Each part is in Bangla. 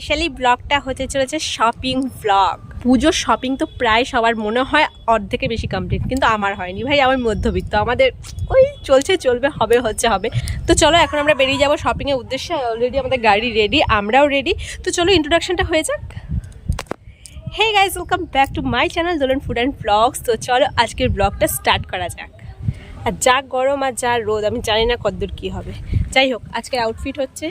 স্পেশালি ব্লগটা হতে চলেছে শপিং ব্লগ পুজোর শপিং তো প্রায় সবার মনে হয় অর্ধেকে বেশি কমপ্লিট কিন্তু আমার হয়নি। ভাই, আমার মধ্যবিত্ত, আমাদের ওই চলছে, চলবে, হবে, হচ্ছে, হবে। তো চলো, এখন আমরা বেরিয়ে যাব শপিংয়ের উদ্দেশ্যে। অলরেডি আমাদের গাড়ি রেডি আমরাও রেডি তো চলো ইন্ট্রোডাকশনটা হয়ে যাক। Hey guys welcome back to my channel Dolon food and blogs তো চলো, আজকের ব্লগটা স্টার্ট করা যাক। আর যা গরম আর যা রোদ, আমি জানি না কতদূর কী হবে। যাই হোক, আজকের আউটফিট হচ্ছে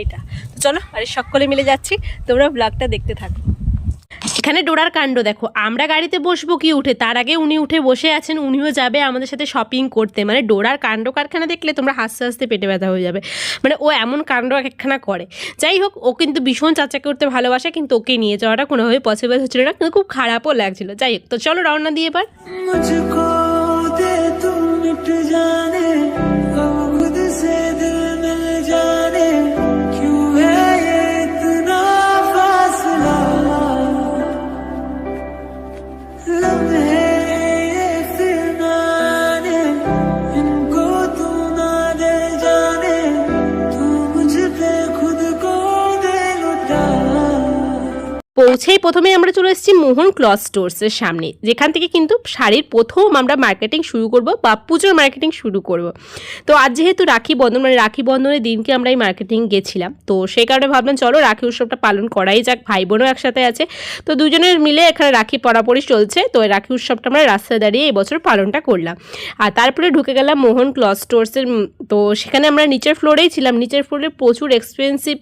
এইটা। তো চলো, আরে সকলে মিলে যাচ্ছি, তোমরা ব্লগটা দেখতে থাকো। এখানে ডোরার কাণ্ড দেখো। আমরা গাড়িতে বসবো কি উঠে? তার আগে উনি উঠে বসে আছেন, উনিও যাবে আমাদের সাথে শপিং করতে। মানে ডোরার কাণ্ড কারখানা দেখলে তোমরা হাসতে হাসতে পেটে ব্যথা হয়ে যাবে। মানে ও এমন কাণ্ড একখানা করে। যাই হোক, ও কিন্তু ভীষণ চাচা করতে ভালোবাসে, কিন্তু ওকে নিয়ে যাওয়াটা কোনোভাবে পসিবল হচ্ছিল না, কিন্তু খুব খারাপও লাগছিল। যাই হোক, তো চলো রওনা দিয়ে এবার। জানে পৌঁছেই প্রথমে আমরা চলে এসেছি মোহন ক্লথ স্টোর্সের সামনে, যেখান থেকে কিন্তু শাড়ির প্রথম আমরা মার্কেটিং শুরু করব বা পুজোর মার্কেটিং শুরু করব। তো আজ যেহেতু রাখি বন্ধন মানে রাখি বন্ধনের দিনকে আমরা এই মার্কেটিং গেছিলাম, তো সেই কারণে ভাবলাম চলো রাখি উৎসবটা পালন করাই যাক, ভাই বোনও একসাথে আছে। তো দুজনের মিলে এখানে রাখি পরাপরি চলছে, তো এই রাখি উৎসবটা আমরা রাস্তায় দাঁড়িয়ে এবছর পালনটা করলাম। আর তারপরে ঢুকে গেলাম মোহন ক্লথ স্টোর্সের, তো সেখানে আমরা নিচের ফ্লোরেই ছিলাম, নিচের ফ্লোরে প্রচুর এক্সপেন্সিভ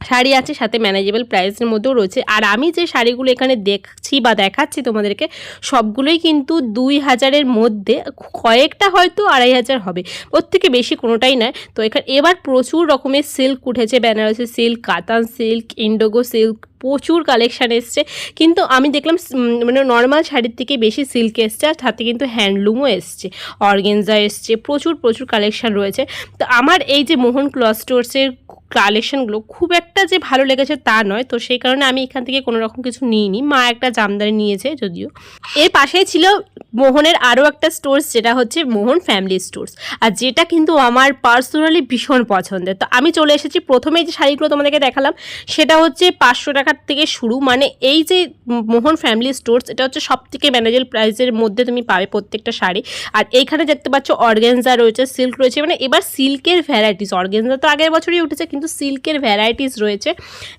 শাড়ি আছে, সাথে ম্যানেজেবল প্রাইসের মধ্যেও রয়েছে। আর আমি যে শাড়িগুলো এখানে দেখছি বা দেখাচ্ছি তোমাদেরকে, সবগুলোই কিন্তু দুই হাজারের মধ্যে, কয়েকটা হয়তো আড়াই হাজার হবে। ওর থেকে বেশি কোনোটাই নয়। তো এখানে, এবার প্রচুর রকমের সিল্ক উঠেছে Benarasi silk Katan silk indigo silk প্রচুর কালেকশান এসছে। কিন্তু আমি দেখলাম মানে নর্মাল শাড়ির থেকে বেশি সিল্ক এসছে, আর সাথে কিন্তু হ্যান্ডলুমও এসছে অর্গেনজা এসছে, প্রচুর প্রচুর কালেকশান রয়েছে। তো আমার এই যে মোহন ক্লথ স্টোর্সের কালেকশনগুলো খুব একটা যে ভালো লেগেছে তা নয়। তো সেই কারণে আমি এখান থেকে কোনো রকম কিছু নিইনি। মা একটা জামদানি নিয়েছে যদিও। এর পাশেই ছিল মোহনের আরও একটা স্টোর্স যেটা হচ্ছে মোহন ফ্যামিলি স্টোর্স আর যেটা কিন্তু আমার পার্সোনালি ভীষণ পছন্দের। তো আমি চলে এসেছি, প্রথমেই যে শাড়িগুলো তোমাদেরকে দেখালাম, সেটা হচ্ছে পাঁচশো টাকার থেকে শুরু। মানে এই যে মোহন ফ্যামিলি স্টোর্স এটা হচ্ছে সব থেকে ম্যানেজেবল প্রাইসের মধ্যে তুমি পাবে প্রত্যেকটা শাড়ি। আর এইখানে দেখতে পাচ্ছ অর্গেনজা রয়েছে সিল্ক রয়েছে। মানে এবার সিল্কের ভ্যারাইটিস অর্গেনজা তো আগের বছরই উঠেছে কিন্তু সিল্কের ভ্যারাইটিস রয়েছে।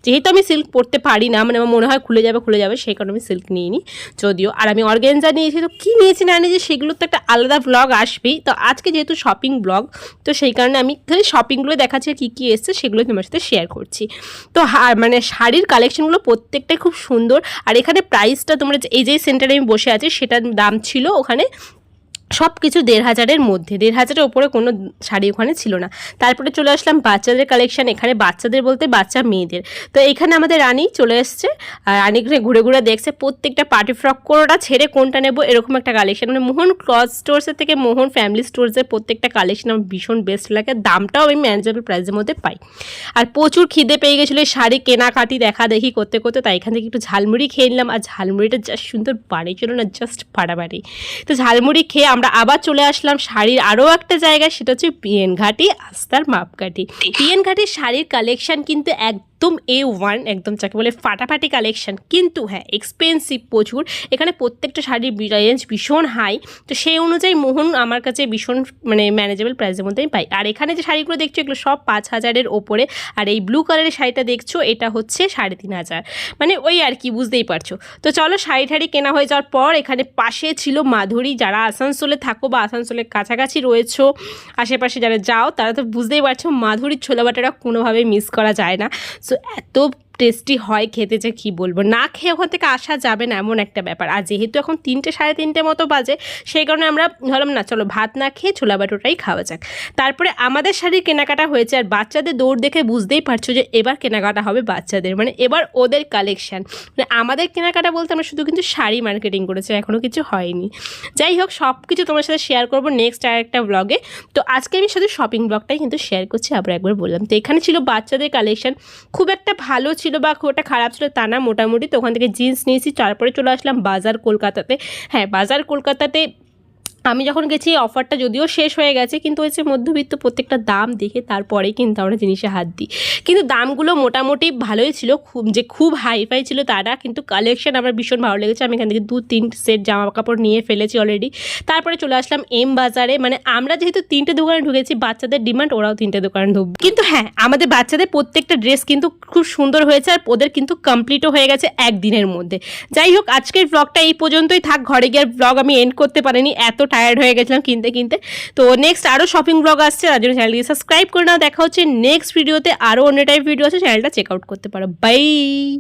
যেহেতু আমি সিল্ক পরতে পারি না মানে আমার মনে হয় খুলে যাবে খুলে যাবে, সেই কারণে আমি সিল্ক নিইনি। যদিও, আর আমি অর্গেনজা নিয়েছি, তো কী নিয়েছি না নিয়েছি, সেগুলো তো একটা আলাদা ব্লগ আসবেই। তো আজকে যেহেতু শপিং ব্লগ তো সেই কারণে আমি খালি শপিংগুলো দেখাচ্ছি কী কী এসছে, সেগুলো তোমার সাথে শেয়ার করছি। তো মানে শাড়ির কালেকশনগুলো প্রত্যেকটাই খুব সুন্দর, আর এখানে প্রাইসটা তোমরা এই যে সেন্টারে আমি বসে আছি, সেটার দাম ছিল ওখানে সব কিছু দেড় হাজারের মধ্যে। দেড় হাজারের ওপরে কোনো শাড়ি ওখানে ছিল না। তারপরে চলে আসলাম বাচ্চাদের কালেকশান এখানে বাচ্চাদের বলতে বাচ্চা মেয়েদের। তো এখানে আমাদের রানী চলে এসছে। আর রানী এখানে ঘুরে ঘুরে দেখছে প্রত্যেকটা পার্টি ফ্রক কোনোটা ছেড়ে কোনটা নেব এরকম একটা কালেকশন মানে মোহন ক্লথ স্টোর্সের থেকে মোহন ফ্যামিলি স্টোর্সের প্রত্যেকটা কালেকশন আমার ভীষণ বেস্ট লাগে। দামটাও আমি ম্যানেজেবল প্রাইসের মধ্যে পাই। আর প্রচুর খিদে পেয়ে গেছিল শাড়ি কেনাকাটি দেখা দেখি করতে করতে। তাই এখান থেকে একটু ঝালমুড়ি খেয়ে নিলাম। আর ঝালমুড়িটা জাস্ট সুন্দর বানিয়েছিল না জাস্ট ফাটাফাটি তো ঝালমুড়ি খেয়ে আমরা আবার চলে আসলাম শাড়ির আরও একটা জায়গা সেটা হচ্ছে পিএন ঘাটি আস্তার মাপকাঠি। পিএন ঘাটির শাড়ির কালেকশন কিন্তু একদম এ ওয়ান একদম যাকে বলে ফাটাফাটি কালেকশন কিন্তু হ্যাঁ এক্সপেন্সিভ প্রচুর। এখানে প্রত্যেকটা শাড়ির রেঞ্জ ভীষণ হাই তো সেই অনুযায়ী মোহন আমার কাছে ভীষণ মানে ম্যানেজেবল প্রাইসের মধ্যে আমি পাই। আর এখানে যে শাড়িগুলো দেখছ, এগুলো সব পাঁচ হাজারের ওপরে। আর এই ব্লু কালারের শাড়িটা দেখছ, এটা হচ্ছে সাড়ে তিন হাজার। মানে ওই আর কি, বুঝতেই পারছ। তো চলো শাড়ি ঠাড়ি কেনা হয়ে যাওয়ার পর এখানে পাশে ছিল মাধুরী। যারা আসানসোলে থাকো বা আসানসোলের কাছাকাছি রয়েছো, আশেপাশে যারা যাও, তারা তো বুঝতেই পারছ মাধুরীর ছোলা বাটাটা কোনোভাবে মিস করা যায় না। সো এত টেস্টি হয় খেতে যে কী বলব? না খেয়ে ওখান থেকে আসা যাবে না, এমন একটা ব্যাপার। আর যেহেতু এখন তিনটে, সাড়ে তিনটে মতো বাজে, সেই কারণে আমরা ভাবলাম, না, চলো ভাত না খেয়ে ছোলা বাটোটাই খাওয়া যাক। তারপরে আমাদের শাড়ির কেনাকাটা হয়েছে, আর বাচ্চাদের দৌড় দেখে বুঝতেই পারছ যে এবার কেনাকাটা হবে বাচ্চাদের। মানে এবার ওদের কালেকশান মানে আমাদের কেনাকাটা বলতে আমরা শুধু কিন্তু শাড়ি মার্কেটিং করেছি এখনও কিছু হয়নি। যাই হোক সব কিছু তোমার সাথে শেয়ার করব নেক্সট আর একটা ব্লগে তো আজকে আমি শুধু শপিং ব্লগটাই কিন্তু শেয়ার করছি, আবার একবার বললাম। তো এখানে ছিল বাচ্চাদের কালেকশান খুব একটা ভালো ছিল বা খুব একটা খারাপ ছিল তা না, মোটামুটি তো ওখান থেকে জিন্স নিয়েছি, তারপরে চলে আসলাম বাজার কলকাতাতে। হ্যাঁ বাজার কলকাতাতে আমি যখন গেছি অফারটা যদিও শেষ হয়ে গেছে, কিন্তু হচ্ছে মধ্যবিত্ত প্রত্যেকটা দাম দেখে তারপরে কিন্তু আমরা জিনিসে হাত দিই। কিন্তু দামগুলো মোটামুটি ভালোই ছিল, খুব, যে খুব হাইফাই ছিল তারা, কিন্তু কালেকশন আমার ভীষণ ভালো লেগেছে। আমি এখান থেকে দু, তিন সেট জামা কাপড় নিয়ে ফেলেছি অলরেডি তারপরে চলে আসলাম এম বাজারে মানে আমরা যেহেতু তিনটে দোকানে ঢুকেছি, বাচ্চাদের ডিমান্ড ওরাও তিনটে দোকানে ঢুকবে কিন্তু হ্যাঁ আমাদের বাচ্চাদের প্রত্যেকটা ড্রেস কিন্তু খুব সুন্দর হয়েছে আর ওদের কিন্তু কমপ্লিটও হয়ে গেছে একদিনের মধ্যে। যাই হোক, আজকের ব্লগটা এই পর্যন্তই থাক, ঘরে গিয়ে ব্লগ আমি এন্ড করতে পারিনি এত টায়ার্ড হয়ে গেছিলাম কিনতে কিনতে। তো নেক্সট আরও শপিং ব্লগ আসছে, তার জন্য চ্যানেলকে সাবস্ক্রাইব করে নাও। দেখা হচ্ছে নেক্সট ভিডিওতে আরও অন্য টাইপ ভিডিও আছে চ্যানেলটা চেক আউট করতে পারো। বাই